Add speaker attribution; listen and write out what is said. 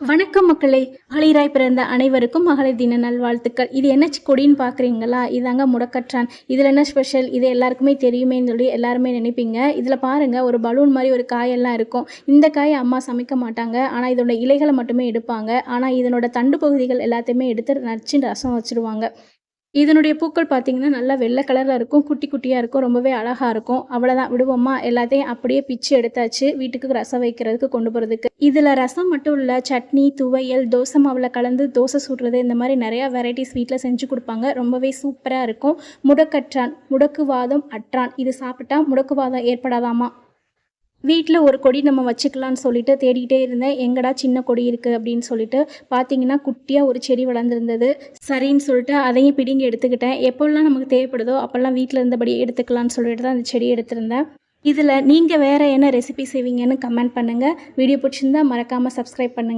Speaker 1: வணக்கம் மக்களே. மகளிராய் பிறந்த அனைவருக்கும் மகளிர் தின நல்வாழ்த்துக்கள். இது என்ன கொடின்னு பார்க்குறீங்களா இதாங்க முடக்கற்றான். இதில் என்ன ஸ்பெஷல்? இது எல்லாருக்குமே தெரியுமேன்னு சொல்லி எல்லாருமே நினைப்பீங்க. இதில் பாருங்கள் ஒரு பலூன் மாதிரி ஒரு காயெல்லாம் இருக்கும். இந்த காயை அம்மா சமைக்க மாட்டாங்க. ஆனால் இதோட இலைகளை மட்டுமே எடுப்பாங்க. ஆனால் இதனோட தண்டு பகுதிகள் எல்லாத்தையுமே எடுத்து நச்சு ரசம் வச்சுருவாங்க. இதனுடைய பூக்கள் பார்த்தீங்கன்னா நல்லா வெள்ளை கலரில் இருக்கும் குட்டி குட்டியாக இருக்கும் ரொம்பவே அழகாக இருக்கும். அவ்வளோதான் விடுவோமா எல்லாத்தையும் அப்படியே பிச்சு எடுத்தாச்சு. வீட்டுக்கு ரசம் வைக்கிறதுக்கு கொண்டு போகிறதுக்கு இதில் ரசம் மட்டும் இல்லை சட்னி துவையல் தோசை மாவில் கலந்து தோசை சுடுறது இந்த மாதிரி நிறையா வெரைட்டிஸ் வீட்டில் செஞ்சு கொடுப்பாங்க. ரொம்பவே சூப்பராக இருக்கும். முடக்கற்றான் முடக்குவாதம் அற்றான். இது சாப்பிட்டா முடக்குவாதம் ஏற்படாதாமா? வீட்டில் ஒரு கொடி நம்ம வச்சுக்கலான்னு சொல்லிட்டு தேடிக்கிட்டே இருந்தேன். எங்கடா சின்ன கொடி இருக்குது அப்படின்னு சொல்லிட்டு பார்த்தீங்கன்னா குட்டியாக ஒரு செடி வளர்ந்துருந்தது. சரின்னு சொல்லிட்டு அதையும் பிடிங்கி எடுத்துக்கிட்டேன். எப்போல்லாம் நமக்கு தேவைப்படுதோ அப்போல்லாம் வீட்டில் இருந்தபடி எடுத்துக்கலான்னு சொல்லிட்டு தான் அந்த செடி எடுத்திருந்தேன். இதில் நீங்கள் வேறு என்ன ரெசிபி செய்வீங்கன்னு கமெண்ட் பண்ணுங்கள் வீடியோ பிடிச்சிருந்தா மறக்காமல் சப்ஸ்கிரைப் பண்ணுங்கள்